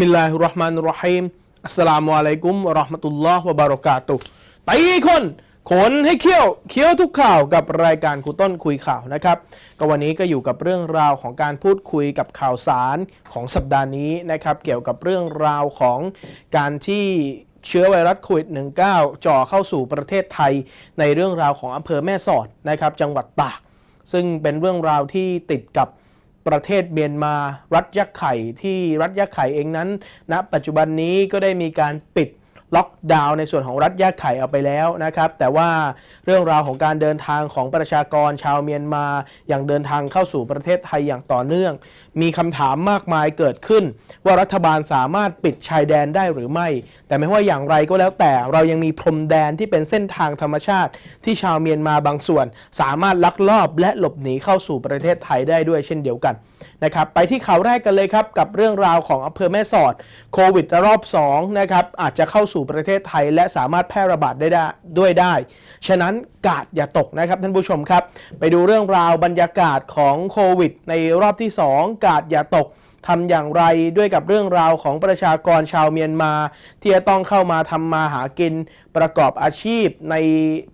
บิสมิลลาฮิรราะห์มานิรราะฮีมอัสสลามุอะลัยกุมวะเราะห์มะตุลลอฮ์วะบารอกาตุตีคนขนให้เคี้ยวเคี้ยวทุกข่าวกับรายการครูต้นคุยข่าวนะครับก็วันนี้ก็อยู่กับเรื่องราวของการพูดคุยกับข่าวสารของสัปดาห์นี้นะครับเกี่ยวกับเรื่องราวของการที่เชื้อไวรัสโควิด -19 จ่อเข้าสู่ประเทศไทย ในเรื่องราวของอำเภอแม่สอดนะครับจังหวัดตาก ซึ่งเป็นเรื่องราวที่ติดกับ ประเทศเมียนมารัฐยักษ์ไข่ที่รัฐยักษ์ไข่เองนั้นณปัจจุบันนี้ก็ได้มีการปิด ล็อกดาวน์ในส่วนของรัฐยักไข่เอาไปแล้วนะครับ แต่ว่าเรื่องราวของการเดินทางของประชากรชาวเมียนมา อย่างเดินทางเข้าสู่ประเทศไทยอย่างต่อเนื่อง มีคำถามมากมายเกิดขึ้น ว่ารัฐบาลสามารถปิดชายแดนได้หรือไม่ แต่ไม่ว่าอย่างไรก็แล้วแต่เรายังมีพรมแดนที่เป็นเส้นทางธรรมชาติ ที่ชาวเมียนมาบางส่วน สามารถลักลอบและหลบหนีเข้าสู่ประเทศไทยได้ด้วยเช่นเดียวกันนะครับไปที่ข่าวแรกกันเลยครับ กับเรื่องราวของอำเภอแม่สอดโควิดรอบ2นะครับอาจจะเข้าสู่ประเทศไทย และสามารถแพร่ระบาดได้ได้ด้วยได้ ฉะนั้นกาดอย่าตกนะครับท่านผู้ชมครับ ไปดูเรื่องราวบรรยากาศของโควิดในรอบที่ 2 กาดอย่าตก ทำอย่างไรด้วยกับเรื่องราวของประชากรชาวเมียนมา ที่จะต้องเข้ามาทำมาหากินประกอบอาชีพใน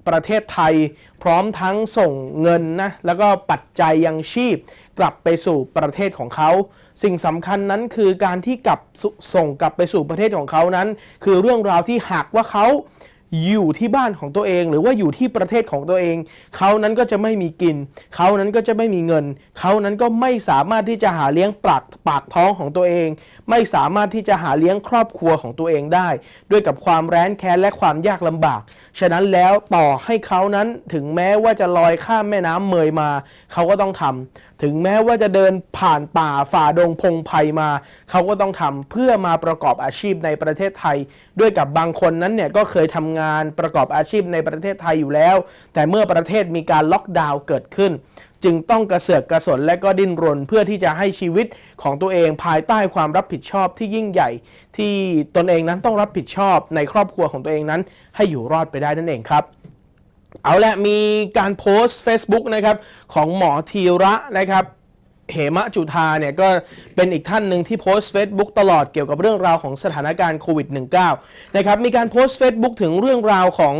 ประเทศไทย พร้อมทั้งส่งเงินนะแล้วก็ปัจจัยยังชีพ กลับไปสู่ประเทศของเขา สิ่งสำคัญนั้นคือการที่กลับสส่งกลับไปสู่ประเทศของเขานั้น คือเรื่องราวที่หากว่าเขา อยู่ที่บ้านของตัวเอง หรือว่าอยู่ที่ประเทศของตัวเอง เขานั้นก็จะไม่มีกิน เขานั้นก็จะไม่มีเงิน เขานั้นก็ไม่สามารถที่จะหาเลี้ยงปากปากท้องของตัวเอง ไม่สามารถที่จะหาเลี้ยงครอบครัวของตัวเองได้ ด้วยกับความแร้นแค้นและความยากลำบาก ฉะนั้นแล้วต่อให้เขานั้นถึงแม้ว่าจะลอยข้ามแม่น้ำเมยมา เขาก็ต้องทำ ถึงแม้ว่าจะเดินผ่านป่าฝ่าดงพงไพ่มา เขาก็ต้องทำเพื่อมาประกอบอาชีพในประเทศไทย ด้วยกับบางคนนั้นเนี่ยก็เคยทำงานประกอบอาชีพในประเทศไทยอยู่แล้ว แต่เมื่อประเทศมีการล็อกดาวน์เกิดขึ้น จึงต้องกระเสือกกระสนและก็ดิ้นรน เพื่อที่จะให้ชีวิตของตัวเองภายใต้ความรับผิดชอบที่ยิ่งใหญ่ ที่ตนเองนั้นต้องรับผิดชอบในครอบครัวของตัวเองนั้น ให้อยู่รอดไปได้นั่นเองครับ เอาละมีการโพสต์ Facebook นะครับของหมอธีระนะครับเหมะจุธาเนี่ยก็เป็นอีกท่านหนึ่งที่โพสต์ Facebook ตลอดเกี่ยวกับเรื่องราวของสถานการณ์โควิด -19 นะครับมีการโพสต์ Facebook ถึงเรื่องราวของ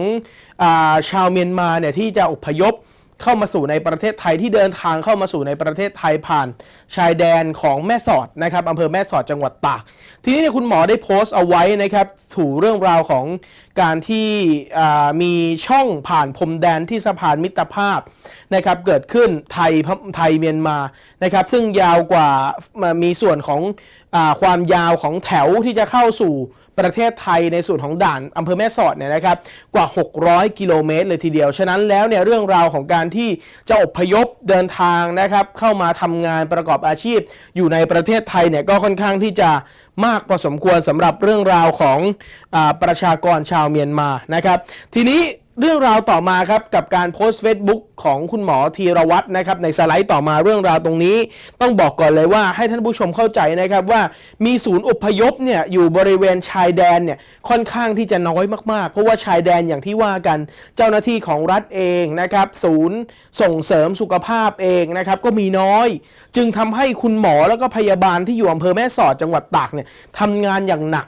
อาชาวเมียนมาเนี่ยที่จะอพยพ เข้ามาสู่ในประเทศไทยที่เดินทางเข้ามาสู่ในประเทศไทยผ่าน ชายแดนของแม่สอดนะครับอำเภอแม่สอดจังหวัดตาก ทีนี้เนี่ยคุณหมอได้โพสต์เอาไว้นะครับถูเรื่องราวของการที่มีช่องผ่านพรมแดนที่สะพานมิตรภาพนะครับเกิดขึ้นไทยไทยเมียนมานะครับซึ่งยาวกว่ามีส่วนของอความยาวของแถวที่จะเข้าสู่ ประเทศไทยในส่วนของด่านอำเภอแม่สอดเนี่ยนะครับกว่า 600 กิโลเมตรเลยทีเดียว ฉะนั้นแล้วเนี่ยเรื่องราวของการที่จะอพยพเดินทางนะครับเข้ามาทำงานประกอบอาชีพ อยู่ในประเทศไทยเนี่ยก็ค่อนข้างที่จะมากพอสมควรสำหรับเรื่องราวของอประชากรชาวเมียนมานะครับ ทีนี้ เรื่องราวต่อมาครับกับการโพสต์ Facebook ของคุณหมอธีรวัตรนะครับในสไลด์ต่อมาเรื่องราวตรงนี้ ต้องบอกก่อนเลยว่าให้ท่านผู้ชมเข้าใจนะครับว่ามีศูนย์อพยพเนี่ยอยู่บริเวณชายแดนเนี่ยค่อนข้างที่จะน้อยมากๆ เพราะว่าชายแดนอย่างที่ว่ากันเจ้าหน้าที่ของรัฐเองนะครับศูนย์ส่งเสริมสุขภาพเองนะครับก็มีน้อย จึงทำให้คุณหมอแล้วก็พยาบาลที่อยู่อำเภอแม่สอดจังหวัดตากเนี่ยทำงานอย่างหนัก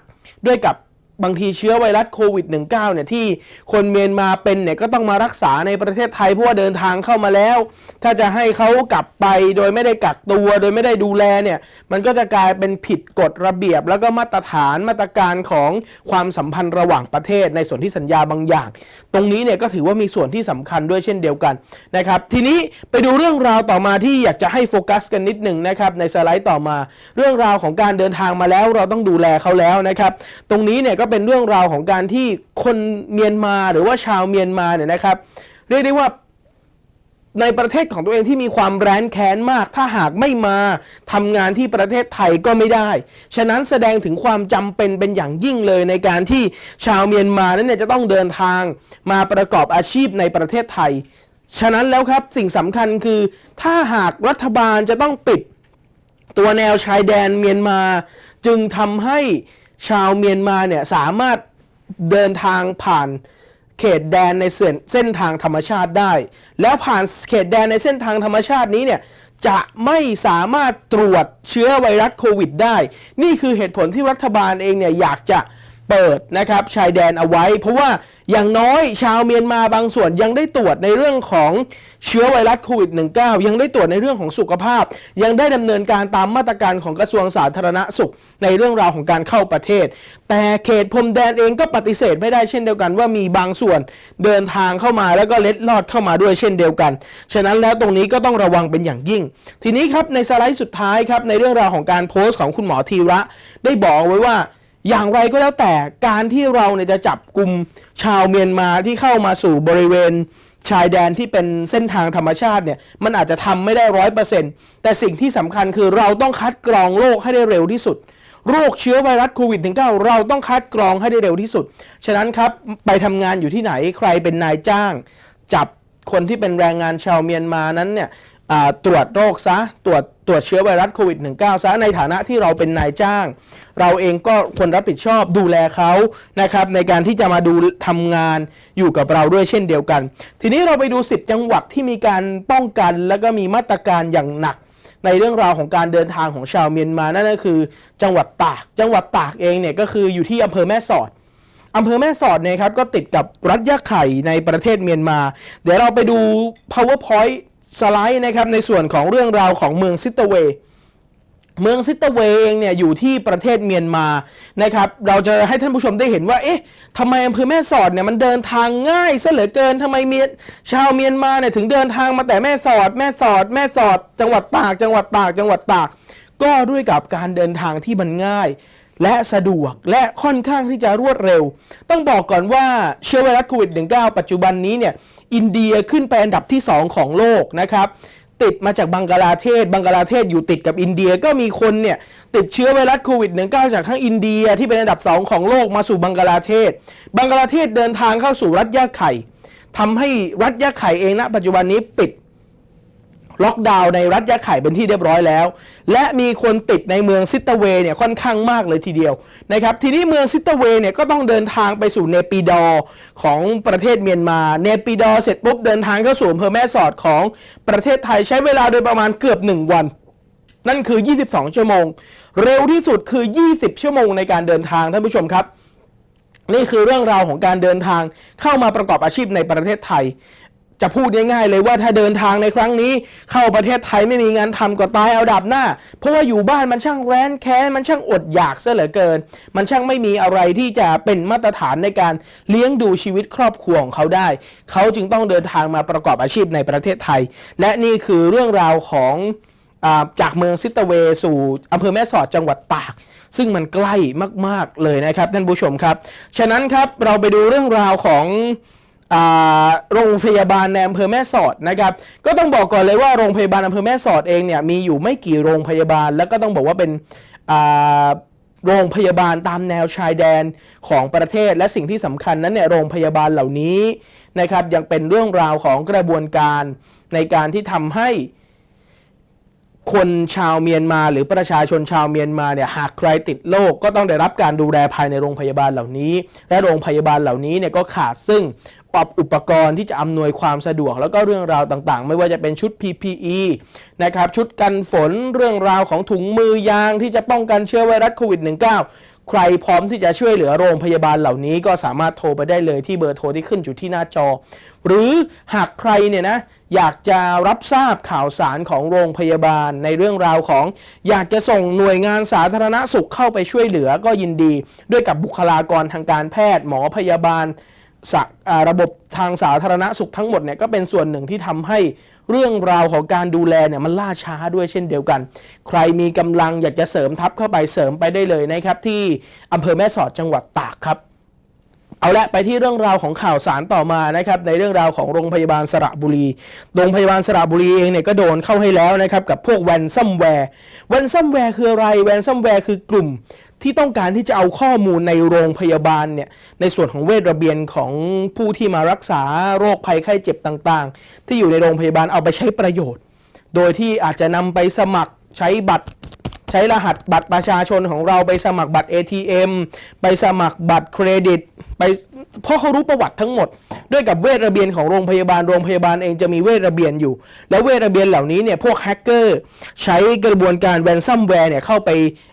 ด้วยกับ บางทีเชื้อไวรัสโควิด -19 เนี่ยที่คนเมียนมาเป็นเนี่ยก็ต้องมารักษาในประเทศไทยเพราะว่าเดินทางเข้ามาแล้ว ถ้าจะให้เขากลับไปโดยไม่ได้กักตัวโดยไม่ได้ดูแลเนี่ยมันก็จะกลายเป็นผิดกฎระเบียบ แล้วก็มาตรฐานมาตรการของความสัมพันธ์ระหว่างประเทศในส่วนที่สัญญาบางอย่าง ตรงนี้เนี่ยก็ถือว่ามีส่วนที่สำคัญด้วยเช่นเดียวกันนะครับทีนี้ไปดูเรื่องราวต่อมาที่อยากจะให้โฟกัสกันนิดหนึ่งนะครับในสไลด์ต่อมา เรื่องราวของการเดินทางมาแล้วเราต้องดูแลเขาแล้วนะครับตรงนี้เนี่ยก็เป็นเรื่องราวของการที่คนเมียนมาหรือว่าชาวเมียนมาเนี่ยนะครับ เรียกได้ว่าในประเทศของตัวเองที่มีความแร้นแค้นมาก ถ้าหากไม่มาทำงานที่ประเทศไทยก็ไม่ได้ ฉะนั้นแสดงถึงความจำเป็นเป็นอย่างยิ่งเลยในการที่ชาวเมียนมานั้นเนี่ยจะต้องเดินทางมาประกอบอาชีพในประเทศไทย ฉะนั้นแล้วครับสิ่งสำคัญคือ ถ้าหากรัฐบาลจะต้องปิดตัวแนวชายแดนเมียนมา จึงทำให้ ชาวเมียนมาเนี่ยสามารถเดินทางผ่านเขตแดนในเส้นเส้นทางธรรมชาติได้ แล้วผ่านเขตแดนในเส้นทางธรรมชาตินี้เนี่ยจะไม่สามารถตรวจเชื้อไวรัสโควิดได้ นี่คือเหตุผลที่รัฐบาลเองเนี่ยอยากจะ เปิดนะครับชายแดนเอาไว้ เพราะว่าอย่างน้อยชาวเมียนมาบางส่วนยังได้ตรวจในเรื่องของเชื้อไวรัสโควิด -19 ยังได้ตรวจในเรื่องของสุขภาพ ยังได้ดำเนินการตามมาตรการของกระทรวงสาธารณสุข ในเรื่องราวของการเข้าประเทศ แต่เขตพรมแดนเองก็ปฏิเสธไม่ได้เช่นเดียวกันว่ามีบางส่วนเดินทางเข้ามาแล้วก็เล็ดลอดเข้ามาด้วยเช่นเดียวกัน ฉะนั้นแล้วตรงนี้ก็ต้องระวังเป็นอย่างยิ่ง ทีนี้ครับในสไลด์สุดท้ายครับในเรื่องราวของการโพสต์ของคุณหมอธีระ ได้บอกไว้ว่า อย่างไรก็แล้วแต่การที่เราเนี่ยจะจับกลุ่มชาวเมียนมาที่เข้ามาสู่บริเวณชายแดนที่เป็นเส้นทางธรรมชาติเนี่ยมันอาจจะทำไม่ได้ร้อยเปอร์เซ็นต์แต่สิ่งที่สำคัญคือเราต้องคัดกรองโรคให้ได้เร็วที่สุด โรคเชื้อไวรัสโควิด -19 เราต้องคัดกรองให้ได้เร็วที่สุด ฉะนั้นครับไปทำงานอยู่ที่ไหนใครเป็นนายจ้าง จับคนที่เป็นแรงงานชาวเมียนมานั้นเนี่ย ตรวจโรคซะตรวจตรวจเชื้อไวรัสโควิด -19 ซะในฐานะที่เราเป็นนายจ้าง เราเองก็ควรรับผิดชอบดูแลเขานะครับในการที่จะมาดูทำงานอยู่กับเราด้วยเช่นเดียวกัน ทีนี้เราไปดู 10 จังหวัดที่มีการป้องกัน แล้วก็มีมาตรการอย่างหนัก ในเรื่องราวของการเดินทางของชาวเมียนมานั่นก็คือ จังหวัดตาก จังหวัดตากเองเนี่ยก็คืออยู่ที่อำเภอแม่สอดอำเภอแม่สอดเนี่ยครับก็ติดกับรัฐยะไข่ในประเทศเมียนมา เดี๋ยวเราไปดู powerpoint สไลด์นะครับในส่วนของเรื่องราวของเมืองซิตเตเวเมืองซิตเตเวเองเนี่ยอยู่ที่ประเทศเมียนมานะครับเราจะให้ท่านผู้ชมได้เห็นว่าเอ๊ะทำไมอำเภอแม่สอดเนี่ยมันเดินทางง่ายซะเหลือเกินทำไมเมียชาวเมียนมาเนี่ยถึงเดินทางมาแต่แม่สอด แม่สอด แม่สอด จังหวัดตากจังหวัดตากจังหวัดตาก ก็ด้วยกับการเดินทางที่มันง่ายและสะดวกและค่อนข้างที่จะรวดเร็ว ต้องบอกก่อนว่าเชื้อไวรัสโควิด -19 ปัจจุบันนี้เนี่ย อินเดียขึ้นไปอันดับที่ 2 ของโลกนะครับ ติดมาจากบังกลาเทศ บังกลาเทศอยู่ติดกับอินเดียก็มีคนเนี่ยติดเชื้อไวรัสโควิด -19 จากทั้งอินเดียที่เป็นอันดับ 2 ของโลกมาสู่บังกลาเทศ บังกลาเทศเดินทางเข้าสู่รัฐยะไข่ทำให้รัฐยะไข่เองณปัจจุบันนี้ปิด ล็อกดาวน์ในรัฐยะไข่เป็นที่เรียบร้อยแล้ว และมีคนติดในเมืองซิตเตเวเนี่ยค่อนข้างมากเลยทีเดียวนะครับทีนี้เมืองซิตเตเวเนี่ยก็ต้องเดินทางไปสู่เนปิดอของประเทศเมียนมา เนปิดอเสร็จปุ๊บเดินทางเข้าสู่อำเภอแม่สอดของประเทศไทยใช้เวลาโดยประมาณเกือบ 1 วัน นั่นคือ 22 ชั่วโมง เร็วที่สุดคือ 20 ชั่วโมงในการเดินทางท่านผู้ชมครับนี่คือเรื่องราวของการเดินทางเข้ามาประกอบอาชีพในประเทศไทย จะพูดง่ายๆเลยว่าถ้าเดินทางในครั้งนี้ เข้าประเทศไทยไม่มีงานทำก็ตายเอาดับหน้า เพราะว่าอยู่บ้านมันช่างแร้นแค้นมันช่างอดอยากซะเหลือเกิน มันช่างไม่มีอะไรที่จะเป็นมาตรฐานในการเลี้ยงดูชีวิตครอบครัวของเขาได้ เขาจึงต้องเดินทางมาประกอบอาชีพในประเทศไทย และนี่คือเรื่องราวของอจากเมืองซิตเตเวสู่อำเภอแม่สอดจังหวัดตาก ซึ่งมันใกล้มากๆเลยนะครับท่านผู้ชมครับ ฉะนั้นครับเราไปดูเรื่องราวของ โรงพยาบาลในอำเภอแม่สอดนะครับ ก็ต้องบอกก่อนเลยว่าโรงพยาบาลอำเภอแม่สอดเองเนี่ยมีอยู่ไม่กี่โรงพยาบาล แล้วก็ต้องบอกว่าเป็นโรงพยาบาลตามแนวชายแดนของประเทศ และสิ่งที่สำคัญนั้นเนี่ยโรงพยาบาลเหล่านี้นะครับยังเป็นเรื่องราวของกระบวนการในการที่ทำให้ คนชาวเมียนมา หรือประชาชนชาวเมียนมาเนี่ยหากใครติดโรคก็ต้องได้รับการดูแลภายในโรงพยาบาลเหล่านี้ และโรงพยาบาลเหล่านี้เนี่ยก็ขาดซึ่งปรับอุปกรณ์ที่จะอำนวยความสะดวก แล้วก็เรื่องราวต่างๆ ไม่ว่าจะเป็นชุด PPE นะครับชุดกันฝนเรื่องราวของถุงมือยางที่จะป้องกันเชื้อไวรัสโควิด -19 ใครพร้อมที่จะช่วยเหลือโรงพยาบาลเหล่านี้ก็สามารถโทรไปได้เลยที่เบอร์โทรที่ขึ้นอยู่ที่หน้าจอ หรือหากใครเนี่ยนะอยากจะรับทราบข่าวสารของโรงพยาบาลในเรื่องราวของ อยากจะส่งหน่วยงานสาธารณสุขเข้าไปช่วยเหลือก็ยินดี ด้วยกับบุคลากรทางการแพทย์ หมอพยาบาลระบบทางสาธารณสุขทั้งหมดเนี่ยก็เป็นส่วนหนึ่งที่ทำให้ เรื่องราวของการดูแลเนี่ยมันล่าช้าด้วยเช่นเดียวกัน ใครมีกำลังอยากจะเสริมทัพเข้าไปเสริมไปได้เลยนะครับ ที่อำเภอแม่สอดจังหวัดตากครับเอาละไปที่เรื่องราวของข่าวสารต่อมานะครับในเรื่องราวของโรงพยาบาลสระบุรี โรงพยาบาลสระบุรีเองเนี่ยก็โดนเข้าให้แล้วนะครับกับพวกแวนซัมแวร์แวนซัมแวร์คืออะไรแวนซัมแวร์คือกลุ่มที่ต้องการที่จะเอาข้อมูลในโรงพยาบาลเนี่ยในส่วนของเวชระเบียนของผู้ที่มารักษาโรคภัยไข้เจ็บต่างๆ ที่อยู่ในโรงพยาบาลเอาไปใช้ประโยชน์ โดยที่อาจจะนำไปสมัครใช้บัตรใช้รหัสบัตรประชาชนของเราไปสมัครบัตร ATM ไปสมัครบัตรเครดิตไปเพราะเขารู้ประวัติทั้งหมด ด้วยกับเวทระเบียนของโรงพยาบาลโรงพยาบาลเองจะมีเวทระเบียนอยู่ แล้วเวทระเบียนเหล่านี้เนี่ยพวกแฮกเกอร์ใช้กระบวนการแวนซัมแวร์เนี่ยเข้าไป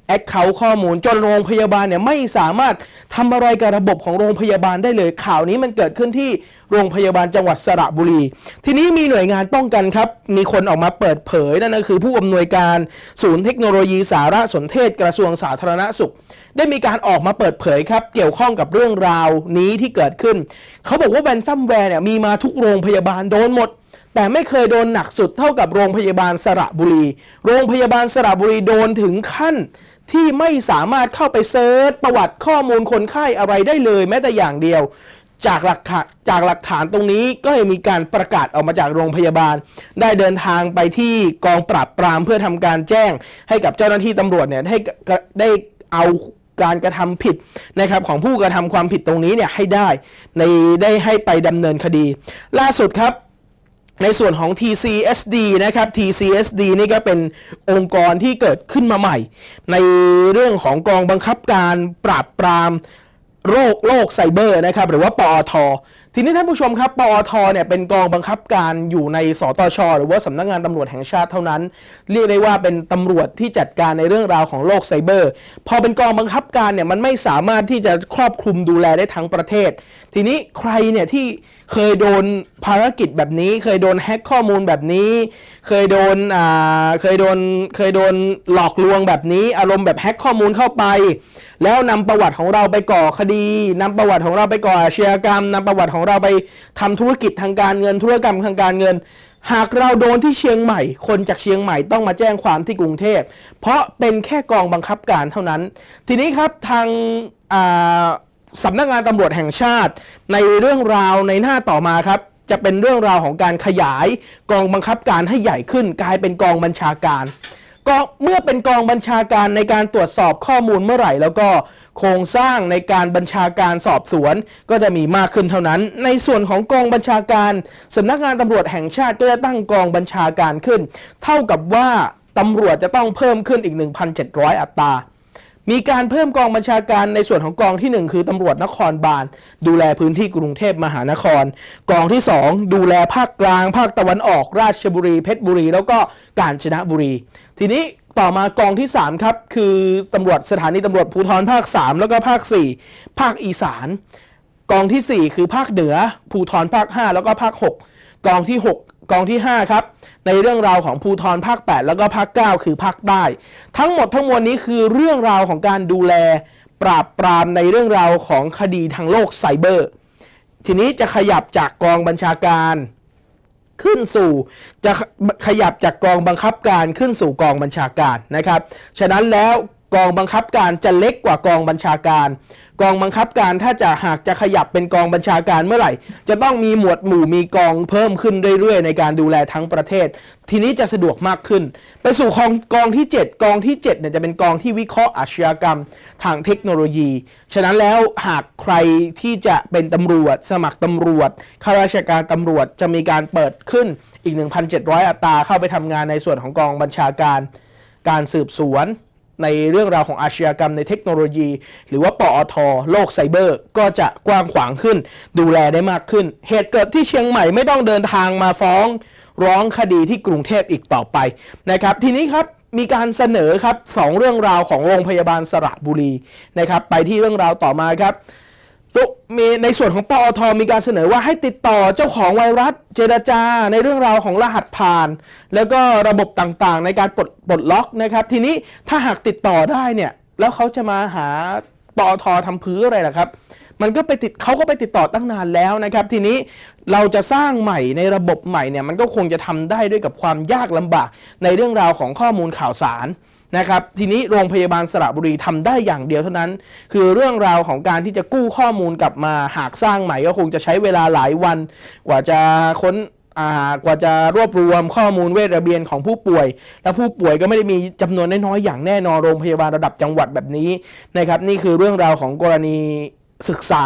แอคเคาท์ข้อมูล จนโรงพยาบาลเนี่ยไม่สามารถทำอะไรกับระบบของโรงพยาบาลได้เลย ข่าวนี้มันเกิดขึ้นที่โรงพยาบาลจังหวัดสระบุรี ทีนี้มีหน่วยงานป้องกันครับ มีคนออกมาเปิดเผยนั่นก็คือผู้อำนวยการศูนย์เทคโนโลยีสารสนเทศกระทรวงสาธารณสุข ได้มีการออกมาเปิดเผยครับ เกี่ยวข้องกับเรื่องราวนี้ที่เกิดขึ้น เขาบอกว่าแวนซัมแวร์เนี่ยมีมาทุกโรงพยาบาลโดนหมด แต่ไม่เคยโดนหนักสุดเท่ากับโรงพยาบาลสระบุรี โรงพยาบาลสระบุรีโดนถึงขั้นที่ไม่สามารถเข้าไปเซิร์ชประวัติข้อมูลคนไข้อะไรได้เลยแม้แต่อย่างเดียว จากหลักฐานจากหลักฐานตรงนี้ก็เลยมีการประกาศออกมาจากโรงพยาบาล ได้เดินทางไปที่กองปราบปรามเพื่อทำการแจ้งให้กับเจ้าหน้าที่ตำรวจเนี่ยให้ได้เอา การกระทำผิดนะครับของผู้กระทำความผิดตรงนี้เนี่ยให้ได้ในได้ให้ไปดำเนินคดี ล่าสุดครับในส่วนของ TCSD นะครับ TCSD นี่ก็เป็นองค์กรที่เกิดขึ้นมาใหม่ ในเรื่องของกองบังคับการปราบปรามโรคโรคไซเบอร์นะครับหรือว่าปอท ทีนี้ท่านผู้ชมครับ ปอทเนี่ยเป็นกองบังคับการอยู่ในสตช หรือว่าสำนักงานตำรวจแห่งชาติเท่านั้น เรียกได้ว่าเป็นตำรวจที่จัดการในเรื่องราวของโลกไซเบอร์ พอเป็นกองบังคับการเนี่ยมันไม่สามารถที่จะครอบคลุมดูแลได้ทั้งประเทศ ทีนี้ใครเนี่ยที่ เคยโดนภารกิจแบบนี้ เคยโดนแฮ็กข้อมูลแบบนี้ เคยโดนอ่าเคยโดนเคยโดนหลอกลวงแบบนี้ อารมณ์แบบแฮ็กข้อมูลเข้าไป แล้วนำประวัติของเราไปก่อคดีนำประวัติของเราไปก่ออาชญากรรมนำประวัติของเราไปทำธุรกิจทางการเงิน ธุรกรรมทางการเงิน หากเราโดนที่เชียงใหม่ คนจากเชียงใหม่ต้องมาแจ้งความที่กรุงเทพ เพราะเป็นแค่กองบังคับการเท่านั้น ทีนี้ครับทางอ่า สำนักงานตำรวจแห่งชาติ ในเรื่องราวในหน้าต่อมาครับ จะเป็นเรื่องราวของการขยายกองบังคับการให้ใหญ่ขึ้น กลายเป็นกองบัญชาการก็เมื่อเป็นกองบัญชาการในการตรวจสอบข้อมูลเมื่อไหร่ แล้วก็โครงสร้างในการบัญชาการสอบสวน ก็จะมีมากขึ้นเท่านั้น ในส่วนของกองบัญชาการสำนักงานตำรวจแห่งชาติก็จะตั้งกองบัญชาการขึ้น เท่ากับว่าตำรวจจะต้องเพิ่มขึ้นอีก 1,700 อัตรา มีการเพิ่มกองบัญชาการในส่วนของกองทีหนึ่1 คือตำรวจนครบาล ดูแลพื้นที่กรุงเทพมหานคร กองที่ 2 ดูแลภาคกลาง ภาคตะวันออก ราชบุรี เพชรบุรี แล้วก็กาญจนบุรี ทีนี้ต่อมากองที่ 3 ครับ คือตำรวจสถานีตำรวจภูธรภาค 3 แล้วก็ภาค 4 ภาคอีสาน กองทีสี่4 คือภาคเหนือภูธรภาค 5 แล้วก็ภาค 6 กองที่ 6 กองที่ 5 ครับ ในเรื่องราวของภูธรภาค 8 แล้วก็ภาค 9 คือภาคใต้ ทั้งหมดทั้งมวลนี้คือเรื่องราวของการดูแลปราบปรามในเรื่องราวของคดีทางโลกไซเบอร์ ทีนี้จะขยับจากกองบัญชาการขึ้นสู่จะขยับจากกองบังคับการขึ้นสู่กองบัญชาการนะครับ ฉะนั้นแล้วกองบังคับการจะเล็กกว่ากองบัญชาการ กองบังคับการถ้าจะหากจะขยับเป็นกองบัญชาการเมื่อไหร่ จะต้องมีหมวดหมู่มีกองเพิ่มขึ้นเรื่อยๆ ในการดูแลทั้งประเทศ ทีนี้จะสะดวกมากขึ้น ไปสู่กองกองที่ 7 กองที่7เนี่ยจะเป็นกองที่วิเคราะห์อาชญากรรมทางเทคโนโลยี ฉะนั้นแล้วหากใครที่จะเป็นตำรวจ สมัครตำรวจข้าราชการตำรวจจะมีการเปิดขึ้นอีก 1,700 อัตราเข้าไปทำงานในส่วนของกองบัญชาการ การสืบสวน ในเรื่องราวของอาชญากรรมในเทคโนโลยี หรือว่าปอท โลกไซเบอร์ ก็จะกว้างขวางขึ้น ดูแลได้มากขึ้น เหตุเกิดที่เชียงใหม่ไม่ต้องเดินทางมาฟ้อง ร้องคดีที่กรุงเทพอีกต่อไปนะครับ ทีนี้ครับมีการเสนอครับสองเรื่องราวของโรงพยาบาลสระบุรีนะครับ ไปที่เรื่องราวต่อมาครับ มีในส่วนของปอทมีการเสนอว่าให้ติดต่อเจ้าของไวรัสเจรจาในเรื่องราวของรหัสผ่าน แล้วก็ระบบต่างๆ ในการปลดปลดล็อกนะครับ ทีนี้ถ้าหากติดต่อได้เนี่ยแล้วเขาจะมาหาปอททำพื้นอะไรล่ะครับ มันก็ไปติดเขาก็ไปติดต่อตั้งนานแล้วนะครับ ทีนี้เราจะสร้างใหม่ในระบบใหม่เนี่ยมันก็คงจะทำได้ด้วยกับความยากลำบากในเรื่องราวของข้อมูลข่าวสาร นะครับทีนี้โรงพยาบาลสระบุรีทำได้อย่างเดียวเท่านั้น คือเรื่องราวของการที่จะกู้ข้อมูลกลับมาหากสร้างใหม่ก็คงจะใช้เวลาหลายวัน กว่าจะค้นกว่าจะรวบรวมข้อมูลเวทระเบียนของผู้ป่วย และผู้ป่วยก็ไม่ได้มีจำนวนน้อยๆอย่างแน่นอนโรงพยาบาลระดับจังหวัดแบบนี้นะครับนี่คือเรื่องราวของกรณีศึกษา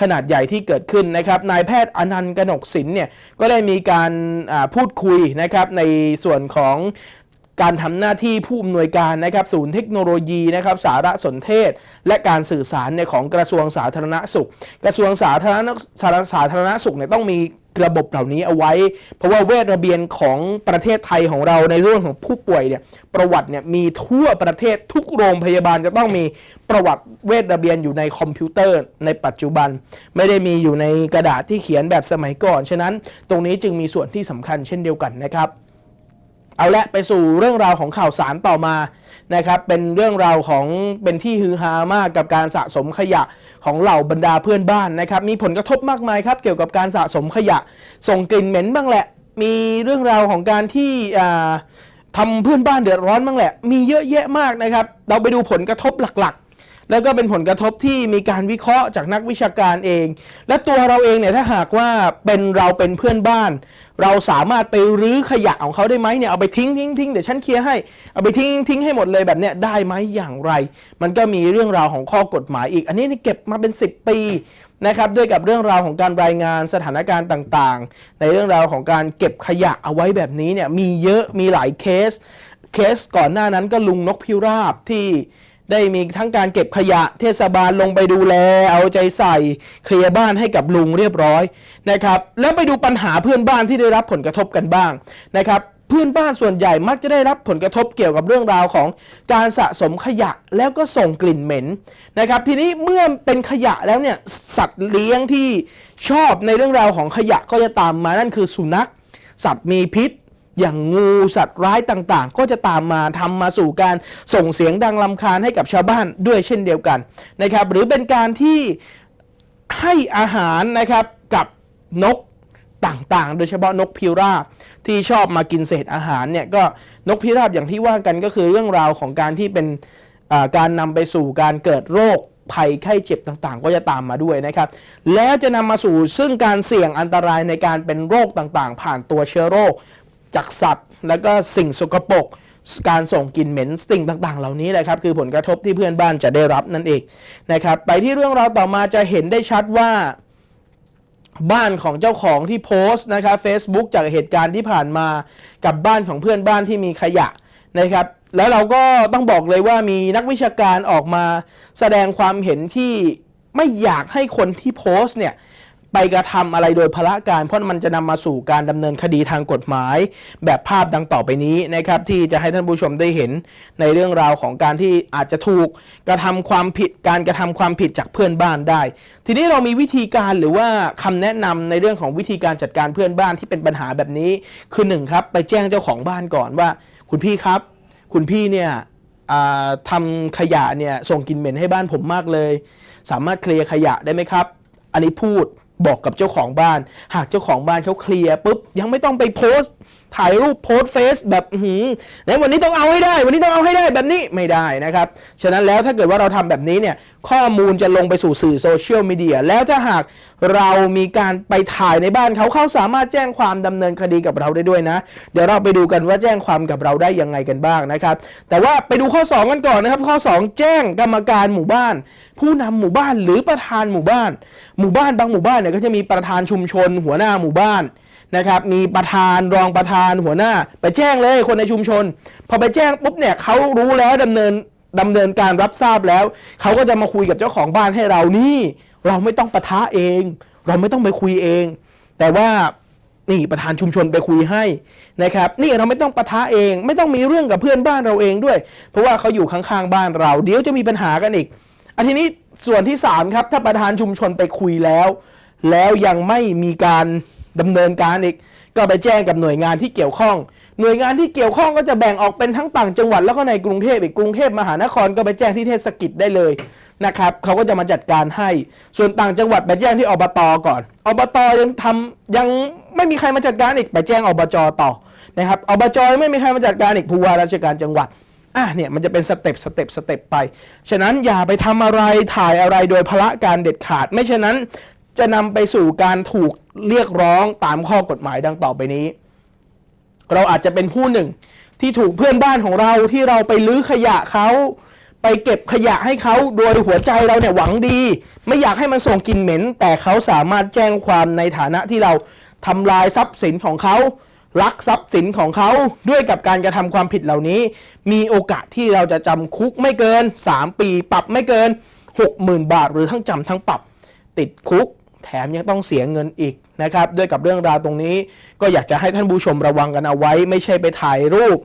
ขนาดใหญ่ที่เกิดขึ้นนะครับนายแพทย์อนันต์กนกศิลป์เนี่ยก็ได้มีการพูดคุยนะครับในส่วนของ การทำหน้าที่ผู้อำนวยการนะครับศูนย์เทคโนโลยีนะครับสารสนเทศ และการสื่อสารเนี่ยของกระทรวงสาธารณสุข กระทรวงสาธารณสาธารณสาธารณสุขเนี่ยต้องมีระบบเหล่านี้เอาไว้ เพราะว่าเวชระเบียนของประเทศไทยของเราในเรื่องของผู้ป่วยเนี่ยประวัติเนี่ยมีทั่วประเทศทุกโรงพยาบาลจะต้องมีประวัติเวชระเบียนอยู่ในคอมพิวเตอร์ ในปัจจุบัน ไม่ได้มีอยู่ในกระดาษที่เขียนแบบสมัยก่อน ฉะนั้นตรงนี้จึงมีส่วนที่สำคัญเช่นเดียวกันนะครับ เอาละไปสู่เรื่องราวของข่าวสารต่อมานะครับเป็นเรื่องราวของเป็นที่ฮือฮามากกับการสะสมขยะของเหล่าบรรดาเพื่อนบ้านนะครับมีผลกระทบมากมายครับเกี่ยวกับการสะสมขยะ ส่งกลิ่นเหม็นบ้างแหละ มีเรื่องราวของการที่อ่าทำเพื่อนบ้านเดือดร้อนบ้างแหละ มีเยอะแยะมากนะครับ เราไปดูผลกระทบหลักๆ แล้วก็เป็นผลกระทบที่มีการวิเคราะห์จากนักวิชาการเอง และตัวเราเองเนี่ยถ้าหากว่าเป็นเราเป็นเพื่อนบ้าน เราสามารถไปรื้อขยะของเขาได้ไหมเนี่ยเอาไปทิ้งทิ้งทิ้งเดี๋ยวฉันเคลียร์ให้เอาไปทิ้งทิ้งให้หมดเลยแบบเนี้ยได้ไหมอย่างไร มันก็มีเรื่องราวของข้อกฎหมายอีก อันนี้นี่เก็บมาเป็น 10 ปีนะครับด้วยกับเรื่องราวของการรายงานสถานการณ์ต่างๆ ในเรื่องราวของการเก็บขยะเอาไว้แบบนี้เนี่ยมีเยอะมีหลายเคส เคสก่อนหน้านั้นก็ลุงนกพิราบที่ ได้มีทั้งการเก็บขยะเทศบาลลงไปดูแล เอาใจใส่เคลียร์บ้านให้กับลุงเรียบร้อยนะครับแล้วไปดูปัญหาเพื่อนบ้านที่ได้รับผลกระทบกันบ้างนะครับเพื่อนบ้านส่วนใหญ่มักจะได้รับผลกระทบเกี่ยวกับเรื่องราวของการสะสมขยะแล้วก็ส่งกลิ่นเหม็นนะครับทีนี้เมื่อเป็นขยะแล้วเนี่ยสัตว์เลี้ยงที่ชอบในเรื่องราวของขยะก็จะตามมานั่นคือสุนัข สัตว์มีพิษ อย่างงูสัตว์ร้ายต่างๆ ก็จะตามมาทำมาสู่การส่งเสียงดังลำคาญให้กับชาวบ้านด้วยเช่นเดียวกันนะครับ หรือเป็นการที่ให้อาหารนะครับกับนกต่างๆ โดยเฉพาะนกพิราบที่ชอบมากินเศษอาหารเนี่ยก็นกพิราบอย่างที่ว่ากันก็คือเรื่องราวของการที่เป็นการนำไปสู่การเกิดโรคภัยไข้เจ็บต่างๆ ก็จะตามมาด้วยนะครับ แล้วจะนำมาสู่ซึ่งการเสี่ยงอันตรายในการเป็นโรคต่างๆ ผ่านตัวเชื้อโรค จากสัตว์ แล้วก็สิ่งสกปรกการส่งกลิ่นเหม็นสิ่งต่าง ๆ เหล่านี้แหละครับคือผลกระทบที่เพื่อนบ้านจะได้รับนั่นเองนะครับ ไปที่เรื่องราวต่อมาจะเห็นได้ชัดว่าบ้านของเจ้าของที่โพสต์นะครับ Facebook จากเหตุการณ์ที่ผ่านมากับบ้านของเพื่อนบ้านที่มีขยะนะครับ แล้วเราก็ต้องบอกเลยว่ามีนักวิชาการออกมาแสดงความเห็นที่ไม่อยากให้คนที่โพสต์เนี่ย ไปกระทำอะไรโดยพละการ เพราะมันจะนำมาสู่การดำเนินคดีทางกฎหมาย แบบภาพดังต่อไปนี้นะครับที่จะให้ท่านผู้ชมได้เห็นในเรื่องราวของการที่อาจจะถูกกระทำความผิดการกระทำความผิดจากเพื่อนบ้านได้ ทีนี้เรามีวิธีการหรือว่าคำแนะนำในเรื่องของวิธีการจัดการเพื่อนบ้านที่เป็นปัญหาแบบนี้คือหนึ่งครับไปแจ้งเจ้าของบ้านก่อนว่า คุณพี่ครับ คุณพี่เนี่ยทำขยะเนี่ยส่งกลิ่นเหม็นให้บ้านผมมากเลย สามารถเคลียร์ขยะได้ไหมครับ อันนี้พูด บอกกับเจ้าของบ้าน หากเจ้าของบ้านเขาเคลียร์ปุ๊บยังไม่ต้องไปโพสต์ ถ่ายรูปโพสเฟซแบบหืมในวันนี้ต้องเอาให้ได้ วันนี้ต้องเอาให้ได้แบบนี้ไม่ได้นะครับ ฉะนั้นแล้วถ้าเกิดว่าเราทำแบบนี้เนี่ยข้อมูลจะลงไปสู่สื่อโซเชียลมีเดียแล้วถ้าหากเรามีการไปถ่ายในบ้านเขาเขาสามารถแจ้งความดำเนินคดีกับเราได้ด้วยนะ เดี๋ยวเราไปดูกันว่าแจ้งความกับเราได้ยังไงกันบ้างนะครับ แต่ว่าไปดูข้อ 2 กันก่อนนะครับ ข้อ 2 แจ้งกรรมการหมู่บ้าน ผู้นำหมู่บ้านหรือประธานหมู่บ้าน หมู่บ้านบางหมู่บ้านเนี่ยก็จะมีประธานชุมชน หัวหน้าหมู่บ้าน นะครับมีประธานรองประธานหัวหน้า ไปแจ้งเลยคนในชุมชน พอไปแจ้งปุ๊บเนี่ยเขารู้แล้วดำเนินดำเนินการรับทราบแล้ว เขาก็จะมาคุยกับเจ้าของบ้านให้เรานี่ เราไม่ต้องปะทะเอง เราไม่ต้องไปคุยเอง แต่ว่านี่ประธานชุมชนไปคุยให้นะครับนี่เราไม่ต้องปะทะเอง ไม่ต้องมีเรื่องกับเพื่อนบ้านเราเองด้วย เพราะว่าเขาอยู่ข้างๆบ้านเรา เดี๋ยวจะมีปัญหากันอีกอันทีนี้ส่วนที่สามครับถ้าประธานชุมชนไปคุยแล้ว แล้วยังไม่มีการ ดำเนินการอีก ก็ไปแจ้งกับหน่วยงานที่เกี่ยวข้อง หน่วยงานที่เกี่ยวข้องก็จะแบ่งออกเป็นทั้งต่างจังหวัดแล้วก็ในกรุงเทพอีกกรุงเทพมหานครก็ไปแจ้งที่เทศกิจได้เลยนะครับเขาก็จะมาจัดการให้ ส่วนต่างจังหวัดไปแจ้งที่อบตก่อนอบตยังทำยังไม่มีใครมาจัดการอีกไปแจ้งอบจต่อนะครับอบจไม่มีใครมาจัดการอีกผู้ว่าราชการจังหวัดอะเนี่ยมันจะเป็นสเต็ปสเต็ปสเต็ปไป ฉะนั้นอย่าไปทำอะไรถ่ายอะไรโดยพละการเด็ดขาด ไม่ฉะนั้นจะนำไปสู่การถูก เรียกร้องตามข้อกฎหมายดังต่อไปนี้ เราอาจจะเป็นผู้หนึ่งที่ถูกเพื่อนบ้านของเราที่เราไปลื้อขยะเขาไปเก็บขยะให้เขาโดยหัวใจเราเนี่ยหวังดี ไม่อยากให้มันส่งกลิ่นเหม็น แต่เขาสามารถแจ้งความในฐานะที่เราทำลายทรัพย์สินของเขาลักทรัพย์สินของเขาด้วยกับการกระทำความผิดเหล่านี้ มีโอกาสที่เราจะจำคุกไม่เกิน 3 ปี ปรับไม่เกิน 60,000 บาท หรือทั้งจำทั้งปรับ ติดคุก แถมยังต้องเสียเงินอีกนะครับด้วยกับเรื่องราวตรงนี้ ก็อยากจะให้ท่านผู้ชมระวังกันเอาไว้ ไม่ใช่ไปถ่ายรูป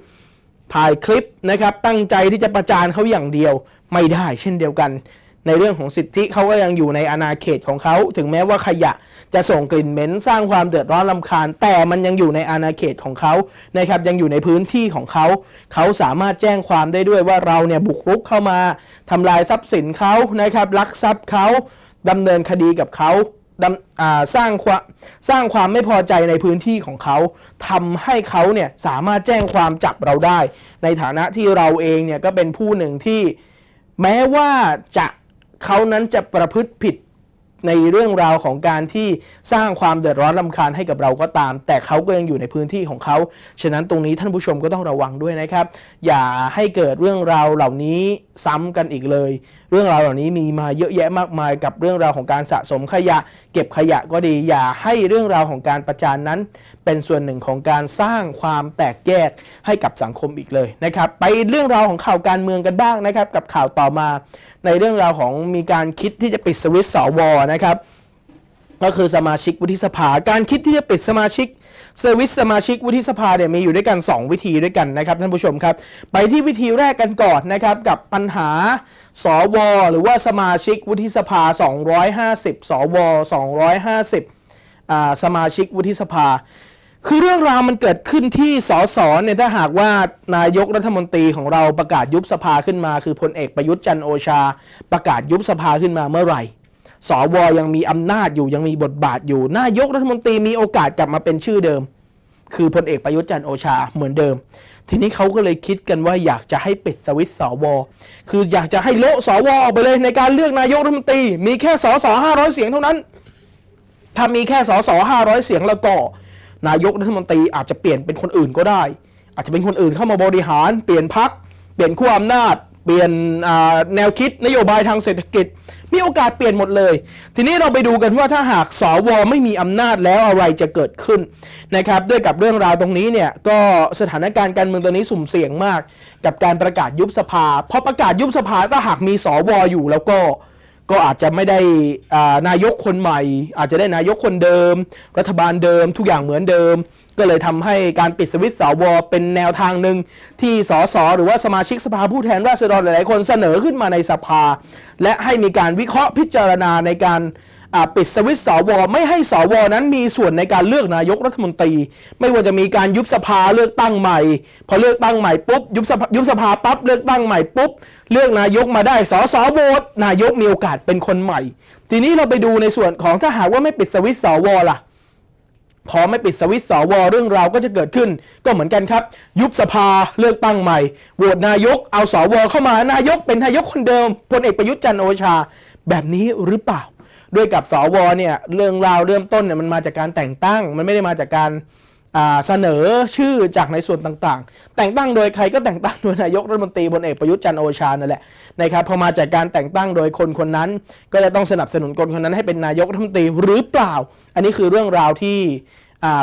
ถ่ายคลิปนะครับตั้งใจที่จะประจานเขาอย่างเดียวไม่ได้เช่นเดียวกัน ในเรื่องของสิทธิเขาก็ยังอยู่ในอาณาเขตของเขาถึงแม้ว่าขยะจะส่งกลิ่นเหม็นสร้างความเดือดร้อนลำคาญ แต่มันยังอยู่ในอาณาเขตของเขานะครับยังอยู่ในพื้นที่ของเขา เขาสามารถแจ้งความได้ด้วยว่าเราเนี่ยบุกรุกเข้ามาทำลายทรัพย์สินเขานะครับลักทรัพย์เขาดำเนินคดีกับเขาดำอ่า สร้างความสร้างความไม่พอใจในพื้นที่ของเขาทำให้เขาเนี่ยสามารถแจ้งความจับเราได้ ในฐานะที่เราเองเนี่ยก็เป็นผู้หนึ่งที่แม้ว่าจะเขานั้นจะประพฤติผิดในเรื่องราวของการที่สร้างความเดือดร้อนลำคาญให้กับเราก็ตาม แต่เขาก็ยังอยู่ในพื้นที่ของเขา ฉะนั้นตรงนี้ท่านผู้ชมก็ต้องระวังด้วยนะครับ อย่าให้เกิดเรื่องราวเหล่านี้ซ้ำกันอีกเลย เรื่องราวเหล่านี้มีมาเยอะแยะมากมายกับเรื่องราวของการสะสมขยะ เก็บขยะก็ดีอย่าให้เรื่องราวของการประจานนั้น เป็นส่วนหนึ่งของการสร้างความแตกแยกให้กับสังคมอีกเลยนะครับ ไปเรื่องราวของข่าวการเมืองกันบ้างนะครับ กับข่าวต่อมา ในเรื่องราวของมีการคิดที่จะปิดสวิตช์สวนะครับ ก็คือสมาชิกวุฒิสภา การคิดที่จะปิดสมาชิกเซอร์วิสสมาชิกวุฒิสภาเนี่ยมีอยู่ด้วยกัน 2 วิธีด้วยกันนะครับท่านผู้ชมครับ ไปที่วิธีแรกกันก่อนนะครับกับปัญหาสวหรือว่าสมาชิกวุฒิสภา 250 สว 250อ่าสมาชิกวุฒิสภา คือเรื่องราวมันเกิดขึ้นที่สสเนี่ยถ้าหากว่านายกรัฐมนตรีของเราประกาศยุบสภาขึ้นมา คือพลเอกประยุทธ์จันโอชา ประกาศยุบสภาขึ้นมาเมื่อไหร่ สวยังมีอำนาจอยู่ยังมีบทบาทอยู่นายกรัฐมนตรีมีโอกาสกลับมาเป็นชื่อเดิม คือพลเอกประยุทธ์จันโอชาเหมือนเดิม ทีนี้เขาก็เลยคิดกันว่าอยากจะให้ปิดสวิตสวคืออยากจะให้โละสวออกไปเลยในการเลือกนายกรัฐมนตรี มีแค่สสห้าร้อยเสียงเท่านั้น ถ้ามีแค่สสห้าร้อยเสียงแล้วก็ นายกรัฐมนตรีอาจจะเปลี่ยนเป็นคนอื่นก็ได้ อาจจะเป็นคนอื่นเข้ามาบริหาร เปลี่ยนพักเปลี่ยนขั้วอำนาจ เปลี่ยนแนวคิดนโยบายทางเศรษฐกิจ มีโอกาสเปลี่ยนหมดเลย ทีนี้เราไปดูกันว่าถ้าหากสวไม่มีอำนาจแล้วอะไรจะเกิดขึ้นนะครับด้วยกับเรื่องราวตรงนี้เนี่ยก็สถานการณ์การเมืองตอนนี้สุ่มเสี่ยงมาก กับการประกาศยุบสภาพอประกาศยุบสภาถ้าหากมีสวอยู่แล้วก็ก็อาจจะไม่ได้านายกคนใหม่ อาจจะได้นายกคนเดิม รัฐบาลเดิม ทุกอย่างเหมือนเดิม ก็เลยทำให้การปิดสวิตช์สวเป็นแนวทางหนึ่งที่สสหรือว่าสมาชิกสภาผู้แทนราษฎรหลาย ๆ คนเสนอขึ้นมาในสภา และให้มีการวิเคราะห์พิจารณาในการปิดสวิตสวไม่ให้สวนั้นมีส่วนในการเลือกนายกรัฐมนตรี ไม่ว่าจะมีการยุบสภาเลือกตั้งใหม่ พอเลือกตั้งใหม่ปุ๊บยุบสภายุบสภาปั๊บเลือกตั้งใหม่ปุ๊บเลือกนายกมาได้สสโหวตนายกมีโอกาสเป็นคนใหม่ ทีนี้เราไปดูในส่วนของถ้าหากว่าไม่ปิดสวิตสวล่ะ พอไม่ปิดสวิตสวเรื่องราวก็จะเกิดขึ้น ก็เหมือนกันครับ ยุบสภาเลือกตั้งใหม่โหวตนายกเอาสวเข้ามานายกเป็นนายกคนเดิมพลเอกประยุทธ์จันโอชา แบบนี้หรือเปล่า ด้วยกับสวเนี่ยเรื่องราวเริ่มต้นเนี่ยมันมาจากการแต่งตั้ง มันไม่ได้มาจากการ เสนอชื่อจากในส่วนต่างๆ แต่งตั้งโดยใครก็แต่งตั้งโดยนายกรัฐมนตรีพลเอกประยุทธ์จันโอชานั่นแหละนะครับพอมาจากการแต่งตั้งโดยคนคนนั้น ก็จะต้องสนับสนุนคนคนนั้นให้เป็นนายกรัฐมนตรีหรือเปล่า อันนี้คือเรื่องราวที่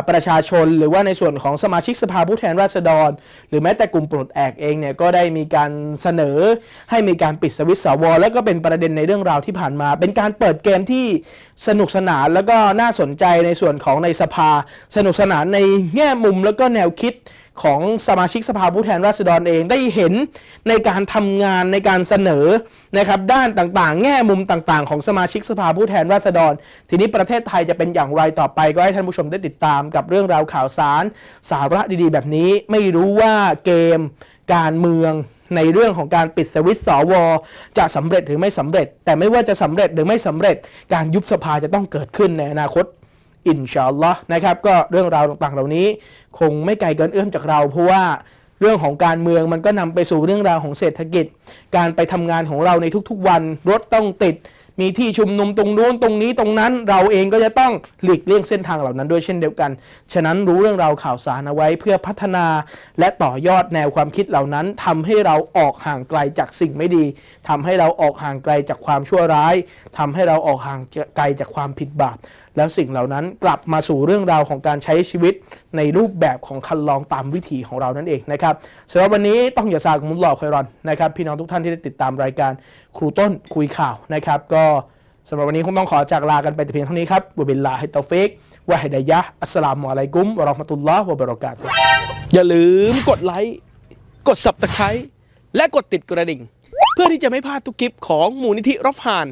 ประชาชน หรือว่าในส่วนของสมาชิกสภาผู้แทนราษฎร หรือแม้แต่กลุ่มปลดแอกเองเนี่ยก็ได้มีการเสนอให้มีการปิดสวิตช์สวและก็เป็นประเด็นในเรื่องราวที่ผ่านมา เป็นการเปิดเกมที่สนุกสนานแล้วก็น่าสนใจในส่วนของในสภา สนุกสนานในแง่มุมแล้วก็แนวคิด ของสมาชิกสภาผู้แทนราษฎรเองได้เห็นในการทำงานในการเสนอนะครับด้านต่างๆ แง่มุมต่างๆ ของสมาชิกสภาผู้แทนราษฎร ทีนี้ประเทศไทยจะเป็นอย่างไรต่อไปก็ให้ท่านผู้ชมได้ติดตามกับเรื่องราวข่าวสาร สาระดีๆ แบบนี้ไม่รู้ว่าเกม การเมืองในเรื่องของการปิดสวิตช์สวจะสำเร็จหรือไม่สำเร็จ แต่ไม่ว่าจะสำเร็จหรือไม่สำเร็จ การยุบสภาจะต้องเกิดขึ้นในอนาคต อินชาอัลลอฮ์นะครับก็เรื่องราวต่างๆ เหล่านี้ คงไม่ไกลเกินเอื้อมจากเรา เพราะว่าเรื่องของการเมืองมันก็นำไปสู่เรื่องราวของเศรษฐกิจ การไปทำงานของเราในทุกๆวัน รถต้องติด มีที่ชุมนุมตรงนู้นตรงนี้ตรงนั้น เราเองก็จะต้องหลีกเลี่ยงเส้นทางเหล่านั้นด้วยเช่นเดียวกัน ฉะนั้นรู้เรื่องราวข่าวสารเอาไว้เพื่อพัฒนาและต่อยอดแนวความคิดเหล่านั้นทำให้เราออกห่างไกลจากสิ่งไม่ดีทำให้เราออกห่างไกลจากความชั่วร้ายทำให้เราออกห่างไกลจากความผิดบาปแล้วสิ่งเหล่านั้นกลับมาสู่เรื่องราวของการใช้ชีวิตในรูปแบบของคันลองตามวิถีของเรานั่นเองนะครับสำหรับวันนี้ต้องอย่าซากุมุลลอคอยรอนนะครับพี่น้องทุกท่านที่ได้ติดตามรายการครูต้นคุยข่าวนะครับ ก็สำหรับวันนี้คงต้องขอจากลากันไปแต่เพียงเท่านี้ครับวบิลลาฮิตตอฟิกวะฮิดายะอัสสลามุอะลัยกุมวะเราะห์มะตุลลอฮ์วะบะเราะกาตุอย่าลืมกดไลค์กด Subscribe และกดติดกระดิ่ง เพื่อที่จะไม่พลาดทุกคลิปของมูลนิธิรอฟฮาน